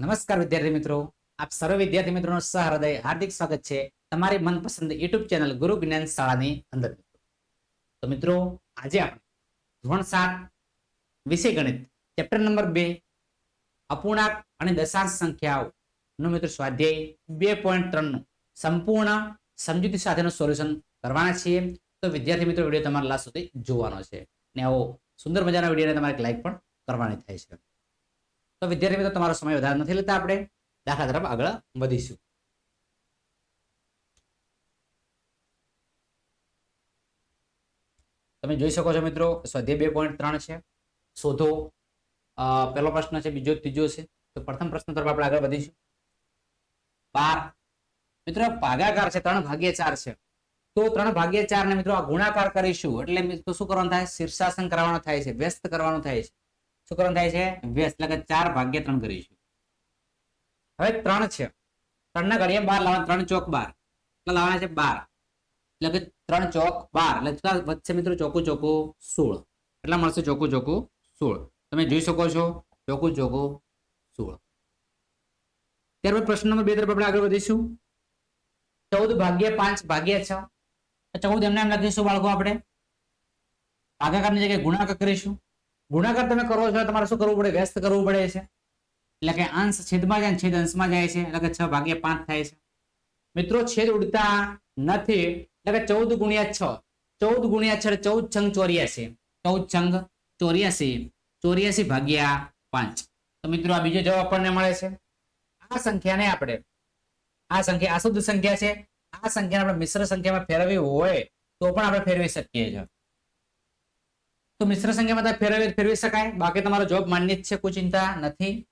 નમસ્કાર વિદ્યાર્થી મિત્રો. આપ સર્વ વિદ્યાર્થી મિત્રોનો સહૃદય, હાર્દિક સ્વાગત છે તમારી મનપસંદ યુટ્યુબ ચેનલ ગુરુ જ્ઞાન શાળાની અંદર. તો મિત્રો, આજે આપણે ધોરણ સાત વિષય ગણિત, ચેપ્ટર નંબર બે, અપૂર્ણાંક અને દશાંશ સંખ્યાઓ નો મિત્રો સ્વાધ્યાય બે પોઈન્ટ ત્રણનું સંપૂર્ણ સમજૂતી સાથેનું સોલ્યુશન કરવાના છીએ. તો વિદ્યાર્થી મિત્રો, વીડિયો તમારા લાસ્ટ સુધી જોવાનો છે. ને આવો સુંદર મજાના વિડીયોને તમારે લાઈક પણ કરવાની થાય છે. તો વિદ્યાર્થી મિત્રો, તમારો સમય વધારે નથી લેતા આપણે દાખલા તરફ આગળ વધીશું. તમે જોઈ શકો છો મિત્રો, સ્વાધ્યાય બે પોઈન્ટ ત્રણ છે. શોધો. પહેલો પ્રશ્ન છે, બીજો, ત્રીજો છે. તો પ્રથમ પ્રશ્ન તરફ આપણે આગળ વધીશું. બાર. મિત્રો, ભાગાકાર છે, ત્રણ ભાગ્યા ચાર છે. તો ત્રણ ભાગ્યા ચાર ને મિત્રો આ ગુણાકાર કરીશું. એટલે મિત્રો શું કરવાનું થાય? શીર્ષાસન કરવાનું થાય છે, વ્યસ્ત કરવાનું થાય છે. શું થાય છે, વ્યસ્ત એટલે કે ચાર ભાગ્યા ત્રણ કરીશું. હવે ત્રણ છે. ત્રણ ના ઘડિયા બાર લાવવાના, ત્રણ ચોક બાર. એટલે લાવવાના છે? બાર. એટલે કે ત્રણ ચોક બાર. એટલે વધશે મિત્રો? ચોકું ચોકું, સોળ. એટલા મળશે? ચોખ્ખું ચોકું, સોળ. તમે જોઈ શકો છો. ચોખ્ખું ચોકું, સોળ. ત્યારબાદ પ્રશ્ન નંબર બે તરફ આપણે આગળ વધીશું. ચૌદ ભાગ્યા પાંચ ભાગ્યા છ. ચૌદ એમને એમ લખીશું બાળકો આપણે. ભાગાકારની જગ્યાએ ગુણાકાર કરીશું. ગુણાકાર તમે કરો છો, તમારે શું કરવું પડે? વ્યસ્ત કરવું પડે છે. એટલે કે અંશ છેદમાં જાય છેદ અંશમાં જાય છે. એટલે કે છ ભાગ્યા પાંચ થાય છે. મિત્રો, છેદ ઉડતા નથી. એટલે કે ચૌદ ગુણ્યા છ. ચૌદ ગુણ્યા છ ચૌદ છંગ ચોર્યાસી. ચૌદ છંગ ચોર્યાસી. ચોર્યાસી ભાગ્યા પાંચ. તો મિત્રો, આ બીજો જવાબ આપણને મળે છે. આ સંખ્યાને આપણે, આ સંખ્યા અશુદ્ધ સંખ્યા છે. આ સંખ્યાને આપણે મિશ્ર સંખ્યામાં ફેરવવી હોય તો પણ આપણે ફેરવી શકીએ છીએ. તો મિશ્ર સંખ્યામાં ફેરવી ફેરવી શકાય. બાકી તમારો જવાબ માન્ય છે, કોઈ ચિંતા નથી.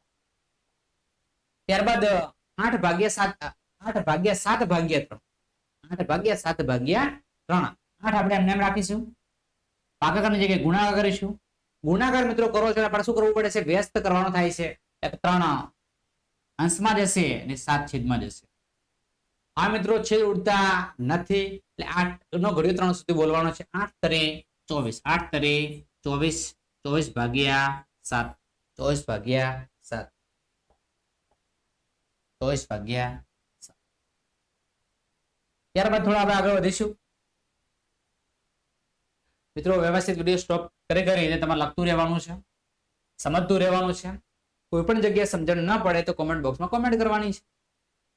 ત્યારબાદ, આઠ ભાગ્યા સાત, આઠ ભાગ્યા સાત ભાગ્યા ત્રણ. આઠ ભાગ્યા સાત ભાગ્યા ત્રણ. આઠ આપણે એમને એમ રાખીશું. ભાગાકારની જગ્યાએ ગુણાકાર કરીશું. ગુણાકાર મિત્રો કરો છો આપણે શું કરવું પડે છે? વ્યસ્ત કરવાનો થાય છે. ત્રણ અંશમાં જશે અને સાત છેદમાં જશે. આ મિત્રો, છેદ ઉડતા નથી. એટલે આઠ નો ઘડિયો ત્રણ સુધી બોલવાનો છે. આઠ તરે ચોવીસ. આઠ તરી ચોવીસ ચોવીસ ભાગ્યા સાત. ચોવીસ ભાગ્યા સાત. ચોવીસ ભાગ્યા ત્યારબાદ થોડા આપણે આગળ વધીશું. મિત્રો, વ્યવસ્થિત વીડિયો સ્ટોપ કરી કરીને તમારે લખતું રહેવાનું છે, સમજતું રહેવાનું છે. કોઈ પણ જગ્યાએ સમજણ ન પડે તો કોમેન્ટ બોક્સમાં કોમેન્ટ કરવાની છે.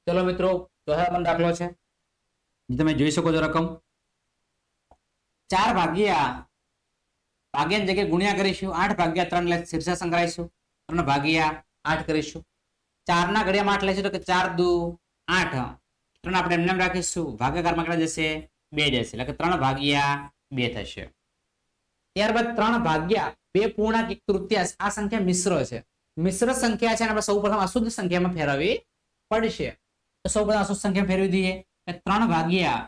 ચલો મિત્રો નંબર દાખલો છે. તમે જોઈ શકો છો રકમ. ચાર ભાગ્યા ભાગ્યાની જગ્યાએ ગુણ્યા કરીશું, આઠ ભાગ્યા ત્રણ એટલે શીર્ષા સંકળાઈશું ત્રણ ભાગ્યા આઠ કરીશું. ચાર ના ઘડિયામાં આઠ લઈશું તો કે ચાર દુ આઠ. ત્રણ આપણે એમને એમ રાખીશું, ભાગાકારમાં કેટલા જશે? બે જશે, એટલે કે ત્રણ ભાગ્યા બે થશે. ત્યારબાદ ત્રણ ભાગ્યા બે પૂર્ણાંક એક તૃતીયાંશ, આ સંખ્યા મિશ્ર છે. મિશ્ર સંખ્યા છે અને આપણે સૌ પ્રથમ અશુદ્ધ સંખ્યામાં ફેરવવી પડશે. તો સૌ પ્રથમ અશુદ્ધ સંખ્યા ફેરવી દઈએ. ત્રણ ભાગ્યા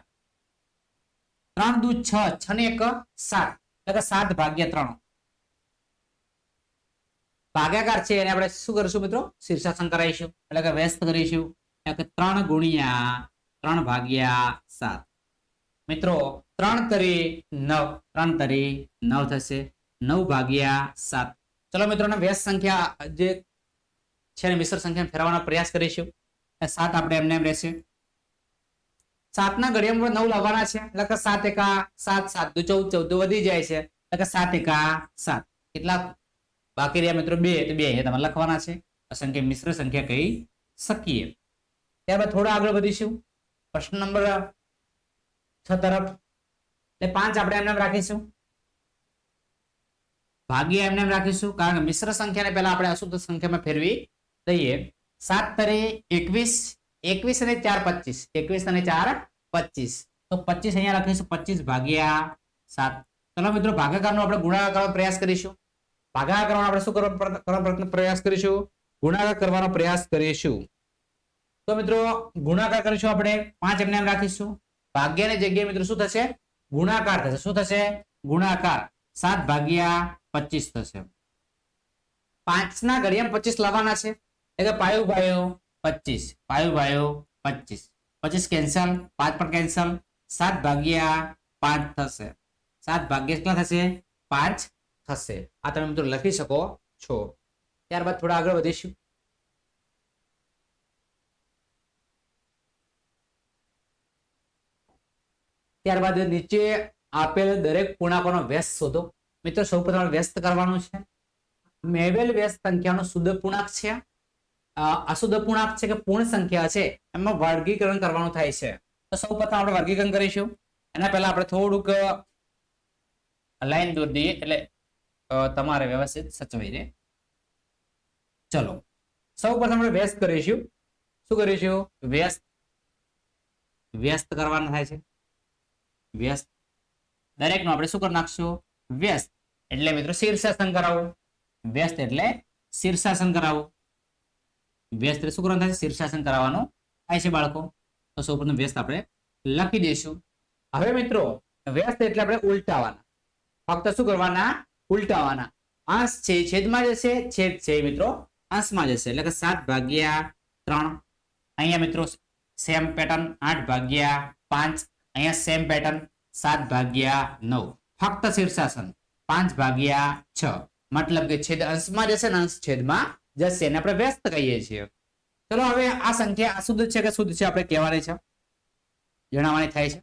ત્રણ દુ છ છ ને એક, સાત. એટલે કે સાત ભાગ્યા ત્રણ. ભાગાકાર છે એને આપણે શું કરીશું મિત્રો? શીર્ષાસન કરાવીશું. એટલે કે વ્યસ્ત કરીશું. એટલે કે ત્રણ ગુણ્યા ત્રણ ભાગ્યા સાત. મિત્રો, ત્રણ તરી નવ. ત્રણ તરી નવ થશે. નવ ભાગ્યા સાત. ચલો મિત્રોને વ્યસ્ત સંખ્યા જે છે મિશ્ર સંખ્યા ફેરવવાનો પ્રયાસ કરીશું. સાત આપણે એમને એમ રહેશે. સાતના ઘડિયામાં નવ લાવવાના છે. એટલે સાત એકા સાત સાત. દુ ચૌદ ચૌદ વધી જાય છે. એટલે સાત એકા સાત. કેટલા બાકી રહ્યા મિત્રો બે, તો બે અહીંયા તમારે લખવાના છે. અસંખ્ય મિશ્ર સંખ્યા કહી શકીએ. ત્યારબાદ થોડા આગળ વધીશું. પ્રશ્ન નંબર છ તરફ. એટલે પાંચ આપણે એમને રાખીશું. ભાગ્ય એમને રાખીશું. કારણ કે મિશ્ર સંખ્યાને પહેલા આપણે અશુદ્ધ સંખ્યામાં ફેરવી દઈએ. સાત તરે એકવીસ એકવીસ અને ચાર પચીસ. એકવીસ અને ચાર પચીસ. તો પચીસ અહીંયા લખીશું, પચીસ ભાગ્યા સાત. ચલો મિત્રો, ભાગાકારનો આપણે ગુણાકાર કરવાનો પ્રયાસ કરીશું. ભાગાકાર કરવાનો આપણે શું કરવાનો પ્રયાસ કરીશું? ગુણાકાર કરવાનો પ્રયાસ કરીશું. તો મિત્રો, ગુણાકાર કરીશું આપણે. પાંચ એમને એમ રાખીશું. ભાગ્યની જગ્યાએ મિત્રો શું થશે? ગુણાકાર થશે. શું થશે? ગુણાકાર. સાત ભાગ્યા પચીસ થશે. પાંચ ના ઘડિયામાં પચીસ લાવવાના છે. એટલે પાયો પાયો પચીસ. ભાઈ ભાઈઓ, પચીસ. પચીસ કેન્સલ પાંચ પણ કેન્સલ સાત ભાગ્યા પાંચ થશે. સાત ભાગ્યા કેટલા થશે? પાંચ થશે. આ તમે મિત્રો લખી શકો છો. ત્યારબાદ થોડા આગળ વધીશું. ત્યારબાદ નીચે આપેલ દરેક પૂર્ણાંકોનો વ્યસ્ત શોધો. મિત્રો સૌપ્રથમ વ્યસ્ત કરવાનું છે. મેળવેલ વ્યસ્ત સંખ્યાનો શુદ્ધ પૂર્ણાંક છે. અશુદ્ધ પૂર્ણાંક છે કે પૂર્ણ સંખ્યા છે, એમાં વર્ગીકરણ કરવાનું થાય છે. તો સૌપ્રથમ આપણે વર્ગીકરણ કરીશું. એના પહેલા આપણે થોડુંક લાઈન દૂર દઈએ, એટલે તમારે વ્યવસ્થિત સચવાઈ રહે ચલો. સૌ આપણે વ્યસ્ત કરીશું. શું કરીશું? વ્યસ્ત. વ્યસ્ત કરવાના થાય છે. વ્યસ્ત. દરેકનું આપણે શું કરી નાખશું? વ્યસ્ત. એટલે મિત્રો શીર્ષાસન કરાવવું વ્યસ્ત એટલે શીર્ષાસન કરાવવું વ્યસ્ત શું થાય શીર્ષાસન કરાવવાનું થાય છે બાળકો. તો સૌપ્રથમ વ્યસ્ત આપણે લખી દઈશું. હવે મિત્રો, વ્યસ્ત એટલે આપણે ઉલટાવાના. ફક્ત શું કરવાના? ઉલટાવાના. અંશ છે, છેદમાં જશે. છેદ છે મિત્રો, અંશમાં જશે. એટલે કે સાત ભાગ્યા ત્રણ. અહીંયા મિત્રો સેમ પેટર્ન આઠ ભાગ્યા પાંચ. અહીંયા સેમ પેટર્ન સાત ભાગ્યા નવ. ફક્ત શીર્ષાસન. પાંચ ભાગ્યા છ. મતલબ કે છેદ અંશમાં જશે ને અંશ છેદમાં જશે એને આપણે વ્યસ્ત કહીએ છીએ. ચલો હવે આ સંખ્યા અશુદ્ધ છે કે શુદ્ધ છે આપણે કહેવાની છે? જણાવવાની થાય છે?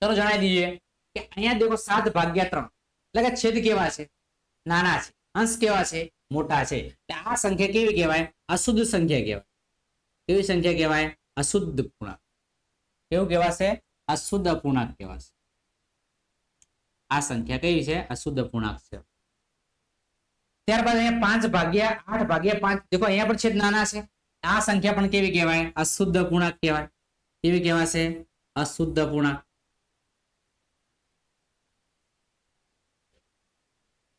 ચલો જણાવી દઈએ કે અહીંયા દેખો સાત ભાગ્યા ત્રણ. એટલે કે છેદ કેવા છે? નાના છે. અંશ કેવા છે? મોટા છે. એટલે આ સંખ્યા કેવી કહેવાય? અશુદ્ધ સંખ્યા કહેવાય. કેવી સંખ્યા કહેવાય? અશુદ્ધ પૂર્ણાંક. કેવું કહેવાશે? અશુદ્ધ પૂર્ણાંક કહેવાશે. આ સંખ્યા કેવી છે? અશુદ્ધ પૂર્ણાંક છે. ત્યારબાદ અહીંયા પાંચ ભાગ્યા આઠ ભાગ્યા પાંચ. દેખો, અહીંયા પણ છેદ નાના છે. આ સંખ્યા પણ કેવી કહેવાય? અશુદ્ધ પૂર્ણાંક કહેવાય. કેવી કહેવાશે? અશુદ્ધ પૂર્ણાંક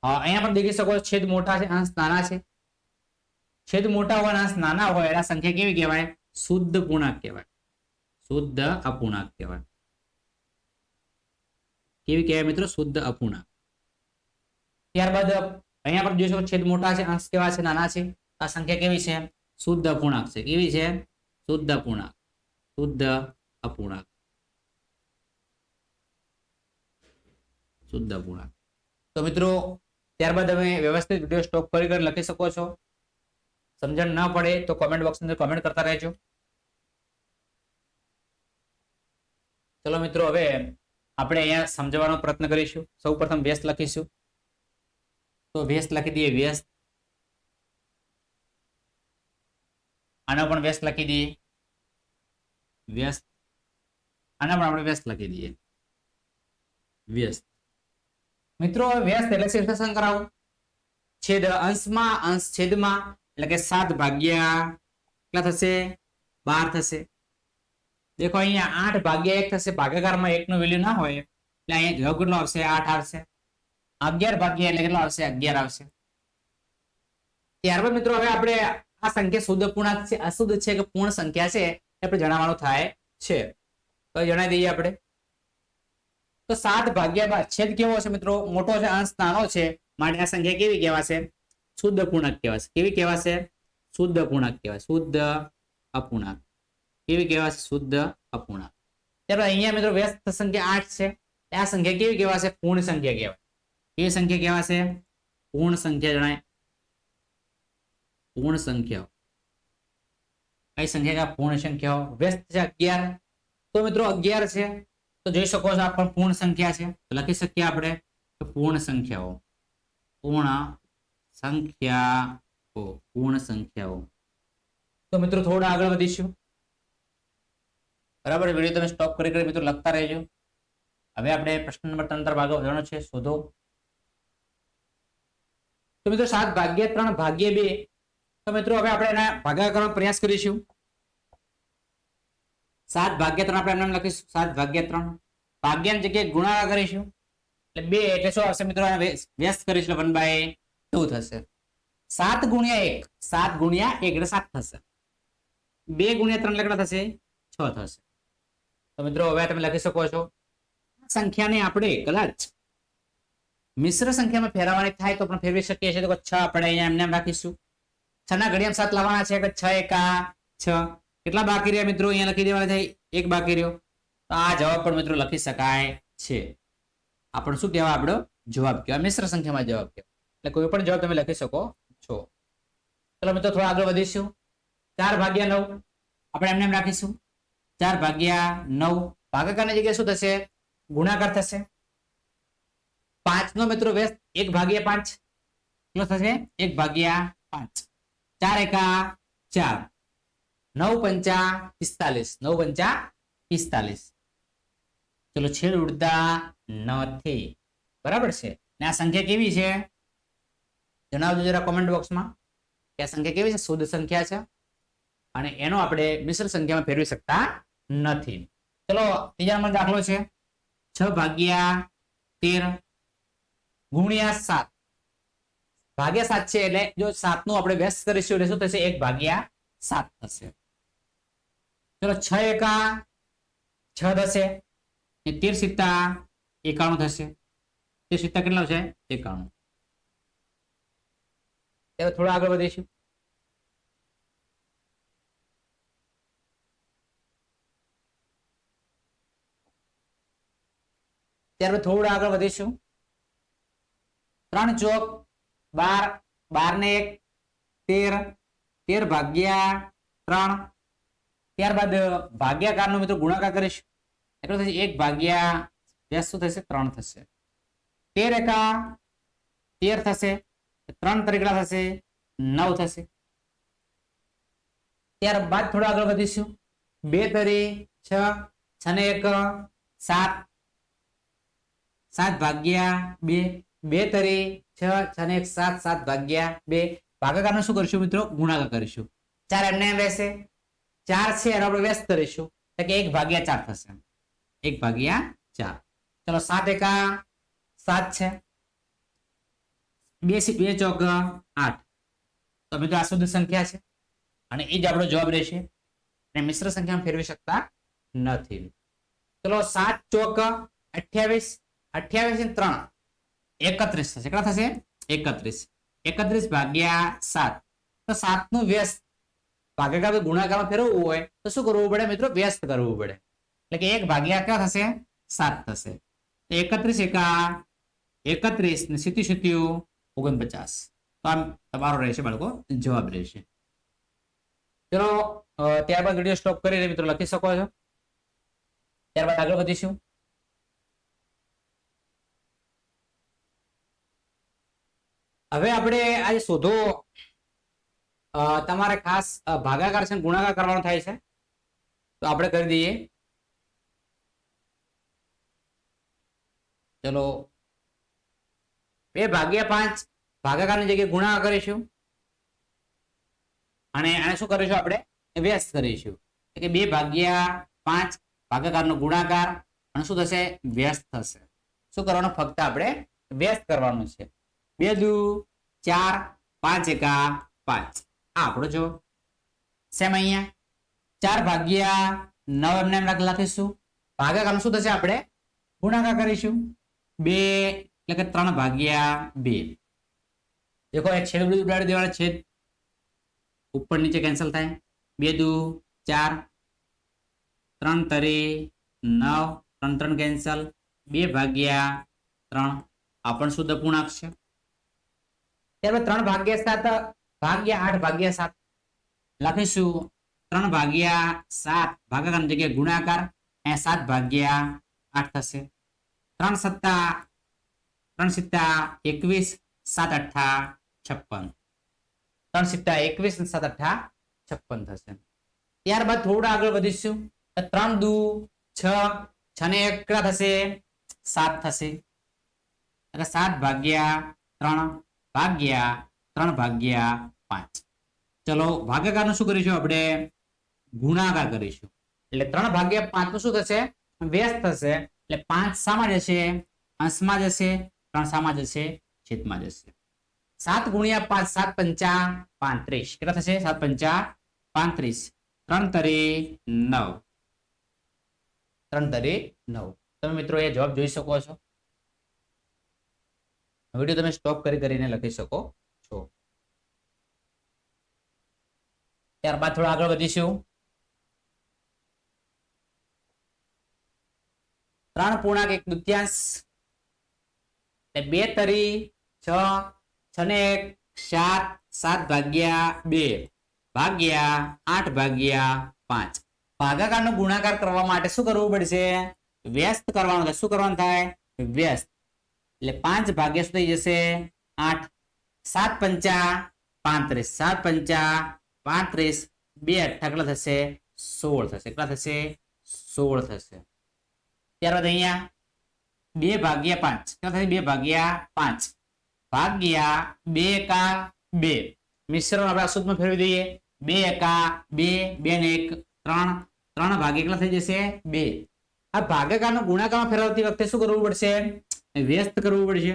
હા, અહીંયા પણ દેખી શકો છો, છેદ મોટા છે, અંશ નાના છે. છેદ મોટા હોય અને અંશ નાના હોય, એના સંખ્યા કેવી કહેવાય? શુદ્ધ પૂર્ણાંક કહેવાય. શુદ્ધ અપૂર્ણાંક કહેવાય. કેવી કહેવાય મિત્રો? શુદ્ધ અપૂર્ણાંક. ત્યારબાદ અહીંયા પણ જોઈ શકો છેદ મોટા છે અંશ કેવા છે, નાના છે. આ સંખ્યા કેવી છે? શુદ્ધ અપૂર્ણાંક છે. કેવી છે? શુદ્ધ અપૂર્ણાંક. શુદ્ધ અપૂર્ણાંક. શુદ્ધ અપૂર્ણાંક. તો મિત્રો, ત્યારબાદ તમે વ્યવસ્થિત વીડિયો સ્ટોપ કરી કરી લખી શકો છો. સમજણ ના પડે તો કોમેન્ટ બોક્સ અંદર કોમેન્ટ કરતા રહેજો. ચલો મિત્રો, હવે આપણે અહીંયા સમજવાનો પ્રયત્ન કરીશું. સૌ પ્રથમ વ્યસ્ત લખીશું. તો વ્યસ્ત લખી દઈએ, વ્યસ્ત. આનો પણ વ્યસ્ત લખી દઈએ. વ્યસ્ત. આના પણ આપણે વ્યસ્ત લખી દઈએ. વ્યસ્ત. મિત્રો, વ્યસ્ત એટલે શીર્ષાસન કરાવો? છેદ અંશમાં, અંશ છેદમાં, એટલે કે સાત ભાગ્યા કેટલા થશે? બાર થશે. દેખો અહીંયા આઠ ભાગ્યા એક થશે. ભાગાકારમાં એક નું વેલ્યુ ના હોય. એટલે અહીંયા કેટલો આવશે, આઠ આવશે. અગિયાર ભાગ્યા એટલે કેટલો આવશે? અગિયાર આવશે. ત્યારબાદ મિત્રો, હવે આપણે આ સંખ્યા શુદ્ધ પૂર્ણાંક છે, અશુદ્ધ છે કે પૂર્ણ સંખ્યા છે, એ આપણે જણાવવાનું થાય છે. તો જણાવી દઈએ આપણે. તો સાત ભાગ્યા બાદ છેદ કેવો છે મિત્રો? મોટો છે, અંશ નાનો છે. માટે આ સંખ્યા કેવી કહેવાશે? શુદ્ધ પૂર્ણાંક કહેવાશે. કેવી કહેવાશે? શુદ્ધ પૂર્ણાંક કહેવાય શુદ્ધ અપૂર્ણાંક. કેવી કહેવાશે? શુદ્ધ અપૂર્ણાંક. ત્યારબાદ અહીંયા મિત્રો વ્યસ્ત સંખ્યા આઠ છે. આ સંખ્યા કેવી કહેવાશે? પૂર્ણ સંખ્યા કહેવાય. કેવી સંખ્યા કહેવાશે પૂર્ણ સંખ્યા જણાય. પૂર્ણ સંખ્યાઓ કઈ સંખ્યા? કે પૂર્ણ સંખ્યાઓ વ્યસ્ત છે અગિયાર. તો મિત્રો અગિયાર છે. તો જોઈ શકો છો આ પણ પૂર્ણ સંખ્યા છે. તો લખી શકીએ આપણે પૂર્ણ સંખ્યાઓ. પૂર્ણ સંખ્યાઓ. પૂર્ણ સંખ્યાઓ. તો મિત્રો થોડા આગળ વધીશું. બરાબર વીડિયો તમે સ્ટોપ કરી કરી મિત્રો લખતા રહેજો. હવે આપણે પ્રશ્ન નંબર ત્રણ તરફ આગળ વધવાનો છે. શોધો. તો મિત્રો સાત ભાગ્યા ત્રણ ભાગ્ય બે. તો મિત્રો હવે આપણે એના ભાગા કરવાનો પ્રયાસ કરીશું. સાત ભાગ્ય ત્રણ આપણે એમને લખીશું. સાત ભાગ્ય ત્રણ. ભાગ્યની જગ્યાએ ગુણાકાર કરીશું. એટલે બે એટલે શું આવશે મિત્રો? વ્યસ્ત કરીશું. વન બાય ટુ થશે. સાત ગુણ્યા એક. સાત ગુણ્યા એક એટલે સાત થશે. બે ગુણ્યા ત્રણ લગ્ન થશે? છ થશે. તો મિત્રો હવે તમે લખી શકો છો. સંખ્યાને આપણે કદાચ મિશ્ર સંખ્યામાં ફેરવવાની થાય તો પણ ફેરવી શકીએ છીએ. તો છ આપણે અહીંયા એમને એમ રાખીશું. છ ના ઘડિયામાં સાત લાવવાના છે. કે છ, એકા છ. કેટલા બાકી રહ્યા મિત્રો? અહીંયા લખી દેવાના છે. એક બાકી રહ્યો. તો આ જવાબ પણ મિત્રો લખી શકાય છે. આપણે શું કહેવાય? આપણો જવાબ કહેવાય. મિશ્ર સંખ્યામાં જવાબ કહેવાય. એટલે કોઈ પણ જવાબ તમે લખી શકો છો. ચલો મિત્રો, થોડા આગળ વધીશું. ચાર ભાગ્યા નવ. આપણે એમને એમ રાખીશું. ચાર ભાગ્યા નવ. ભાગાકારની જગ્યાએ શું થશે? ગુણાકાર થશે. પાંચ નો મિત્રો વ્યસ્ત, એક ભાગ્યા પાંચ. કેટલો થશે? એક ભાગ્યા પાંચ. ચાર એકા ચાર. નવ પંચા પિસ્તાલીસ. નવ પંચા પિસ્તાલીસ. ચલો છેડ ઉડતા નથી. બરાબર છે? ને આ સંખ્યા કેવી છે? જણાવજો જરા કોમેન્ટ બોક્સમાં કે આ સંખ્યા કેવી છે? શુદ્ધ સંખ્યા છે. અને એનો આપણે મિશ્ર સંખ્યામાં ફેરવી શકતા નથી. ચલો, ત્રીજા નંબર દાખલો છે. છ ભાગ્યા તેર ગુણ્યા સાત. ભાગ્યા સાત છે એટલે જો સાતનું આપણે વ્યસ્ત કરીશું એટલે શું થશે? એક ભાગ્યા સાત થશે. ચલો છ એકા છ થશે ને તેર સિત્તા એકાણું થશે. તેર સિત્તા કેટલા છે એકાણું. ત્યારે થોડા આગળ વધીશું. ત્યારબાદ થોડા આગળ વધીશું. ત્રણ ચોક, બાર બાર ને એક, તેર તેર ભાગ્યા ત્રણ. ત્યારબાદ ભાગ્યાકાર નો મિત્રો ગુણાકાર કરીશ. એટલો થશે? એક ભાગ્યા વ્યાસ શું થશે? ત્રણ થશે. તેર એકા, તેર થશે. ત્રણ તરીકડા થશે. નવ થશે. ત્યારબાદ થોડા આગળ વધીશું. બે તરી છ છ ને એક, સાત. સાત ભાગ્યા બે. બે તરી છ છ ને સાત સાત ભાગ્યા બે. ભાગાકારનો શું કરીશું મિત્રો? ગુણાકાર કરીશું. ચાર એમને એમ રહેશે. ચાર છે એનો આપણે વ્યસ્ત કરીશું. એટલે કે એક ભાગ્યા ચાર થશે. એક ભાગ્યા ચાર. ચલો સાત એકા સાત છે. બે બે ચોક આઠ. તો મિત્રો આ શુદ્ધ સંખ્યા છે. અને એ જ આપણો જવાબ રહેશે. અને મિશ્ર સંખ્યામાં ફેરવી શકતા નથી. ચલો સાત ચોક અઠ્યાવીસ. અઠ્યાવીસ ને ત્રણ. એકત્રીસ થશે. કેટલા થશે? એકત્રીસ. એકત્રીસ ભાગ્યા સાત. તો સાતનું વ્યસ્ત. ભાગાકાર ગુણાકારમાં ફેરવવું હોય તો શું કરવું પડે મિત્રો? વ્યસ્ત કરવું પડે. એટલે કે એક ભાગ્યા ક્યાં થશે? સાત થશે. એકત્રીસ એકા એકત્રીસ ને સિત્યુ સિત્યુ ઓગણપચાસ. તો આમ તમારો રહેશે બાળકો, જવાબ રહેશે. ચલો ત્યારબાદ વીડિયો સ્ટોપ કરીને મિત્રો લખી શકો છો. ત્યારબાદ આગળ વધીશું. હવે આપણે આજે શોધો તમારે ખાસ ભાગાકાર છે ગુણાકાર કરવાનો થાય છે. તો આપણે કરી દઈએ. ચલો. બે ભાગ્યા પાંચ, ભાગાકારની જગ્યાએ ગુણાકાર કરીશું. અને આને શું કરીશું આપણે? વ્યસ્ત કરીશું. એટલે બે ભાગ્યા પાંચ, ભાગાકારનો ગુણાકાર, અને શું થશે? વ્યસ્ત થશે. શું કરવાનું? ફક્ત આપણે વ્યસ્ત કરવાનું છે. બે દુ ચાર, પાંચ એકા પાંચ. આ આપણો જો સેમ અહીંયા. ચાર ભાગ્યા નવ એમને એમ લખીશું ભાગાકારનું શું થશે આપણે? ગુણાકાર કરીશું. બે, એટલે કે ત્રણ ભાગ્યા બે. દેખો, એક છેદ ઉડાડી દેવાના છેદ. ઉપર નીચે કેન્સલ થાય. બે દુ ચાર. ત્રણ તરી નવ. ત્રણ ત્રણ કેન્સલ બે ભાગ્યા ત્રણ. આ પણ શુદ્ધ પૂર્ણાંક છે. ત્યારબાદ ત્રણ ભાગ્યા સાત, ભાગ્યા આઠ, ભાગ્યા સાત. લખીશું ત્રણ ભાગ્યા સાત, ભાગાકાર જગ્યાએ ગુણાકાર, અહીંયા સાત ભાગ્યા આઠ થશે. ત્રણ સત્તા, ત્રણ સિત્તા એકવીસ, સાત અઠ્ઠા છપ્પન. ત્રણ સિત્તા એકવીસ અને સાત અઠ્ઠા છપ્પન થશે. ત્યારબાદ થોડા આગળ વધીશું. ત્રણ દુ, છ છ ને એકડા થશે, સાત થશે. એટલે સાત ભાગ્યા ત્રણ ભાગ્યા, ત્રણ ભાગ્યા પાંચ. ચલો, ભાગાકારનું શું કરીશું આપણે? ગુણાકાર કરીશું. એટલે ત્રણ ભાગ્યા પાંચનું શું થશે? વ્યસ્ત થશે. એટલે પાંચ સામાં જશે? અંશમાં જશે? ત્રણ સામાં જશે? છેદમાં જશે. સાત ગુણ્યા પાંચ, સાત પંચા પાંત્રીસ. કેટલા થશે? સાત પંચા પાંત્રીસ. ત્રણ તરી નવ. ત્રણ તરી નવ. તમે મિત્રો એ જવાબ જોઈ શકો છો. વીડિયો તમે સ્ટોપ કરી કરીને લખી શકો છો. ત્યારબાદ થોડા આગળ વધીશું. ત્રણ પૂર્ણાંક એક દુત્યાંશ બે તરી છ છ ને એક, સાત સાત ભાગ્યા બે, ભાગ્યા આઠ ભાગ્યા પાંચ. ભાગાકારનો ગુણાકાર કરવા માટે શું કરવું પડશે? વ્યસ્ત કરવાનું. શું કરવાનું થાય? વ્યસ્ત. એટલે પાંચ ભાગ્યા શું થઈ જશે? આઠ. સાત પંચા, પાંત્રીસ. સાત પંચા, પાંત્રીસ. બે અઠ્ઠા થશે? સોળ થશે. કેટલા થશે? સોળ થશે. ત્યારબાદ અહીંયા બે ભાગ્યા પાંચ. કેટલા થશે? બે ભાગ્યા પાંચ. ભાગ્યા બે એકા બે. મિશ્રણ આપણે આ ફેરવી દઈએ. બે એકા બે બે ને એક, ત્રણ. ત્રણ ભાગ્યા કેટલા થઈ જશે? બે. આ ભાગાકારનો ગુણાકારમાં ફેરવતી વખતે શું કરવું પડશે? વ્યસ્ત કરવું પડશે.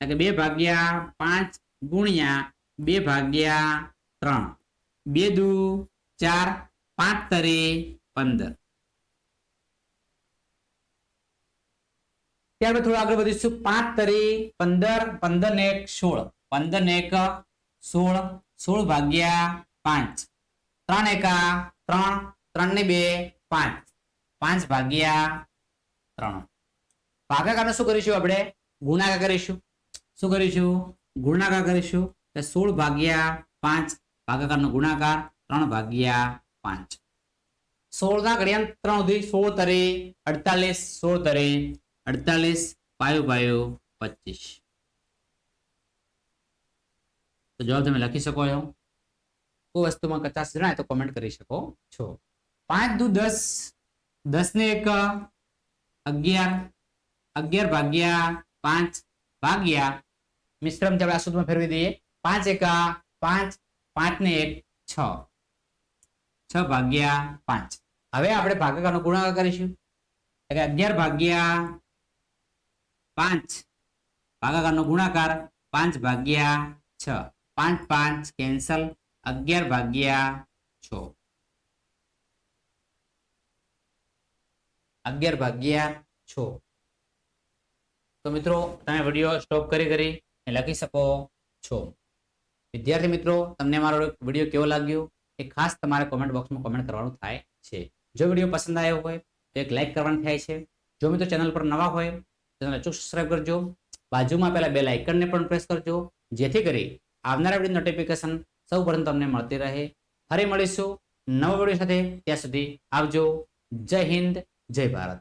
એટલે કે બે ભાગ્યા પાંચ ગુણ્યા બે ભાગ્યા ત્રણ. બે દુ ચાર, પાંચ તરે પંદર. ત્યારબાદ થોડું આગળ વધીશું પાંચ તરી પંદર પંદર ને એક સોળ? પંદર ને એક સોળ સોળ ભાગ્યા પાંચ. ત્રણ એકા ત્રણ ત્રણ ને બે પાંચ. પાંચ ભાગ્યા ત્રણ. ભાગાકારનો શું કરીશું આપણે? ગુણાકાર કરીશું. શું કરીશું? ગુણાકાર કરીશું. એટલે સોળ ભાગ્યા પાંચ ભાગાકારનો ગુણાકાર ત્રણ ભાગ્યા પાંચ. સોળ ના ઘડિયા ત્રણ સુધી સોળ તરે અડતાલીસ, સોળ તરે અડતાલીસ, પાયો પાયો પચીસ. તો જવાબ તમે લખી શકો છો. કોઈ વસ્તુમાં કચાસ જણાય તો કોમેન્ટ કરી શકો છો. પાંચ દુ દસ. દસ ને એક અગિયાર. અગિયાર ભાગ્યા પાંચ ભાગ્યા મિશ્રમ આ સૂત્રમાં ફેરવી દઈએ. પાંચ એકા પાંચ પાંચ ને એક, છ. છ ભાગ્યા પાંચ. હવે આપણે ભાગાકારનો ગુણાકાર કરીશું. એટલે અગિયાર ભાગ્યા પાંચ. ભાગાકારનો ગુણાકાર પાંચ ભાગ્યા છ. પાંચ પાંચ કેન્સલ અગિયાર ભાગ્યા છ. અગિયાર ભાગ્યા છ. તો મિત્રો, તમે વીડિયો સ્ટોપ કરી કરી લખી શકો છો. વિદ્યાર્થી મિત્રો, તમને મારો વીડિયો કેવો લાગ્યો? એ ખાસ તમારે કોમેન્ટ બોક્સમાં કોમેન્ટ કરવાનું થાય છે. જો વીડિયો પસંદ આવ્યો હોય, તો એક લાઇક કરવાનું થાય છે. જો મિત્રો ચેનલ પર નવા હોય ચેનલ અચૂક સબસ્ક્રાઈબ કરજો. બાજુમાં પેલા બે લાઇકનને પણ પ્રેસ કરજો. જેથી કરી આવનારા વીડિયો નોટિફિકેશન સૌ પ્રથમ તમને મળતી રહે. ફરી મળીશું નવા વીડિયો સાથે. ત્યાં સુધી આવજો. જય હિન્દ, જય ભારત.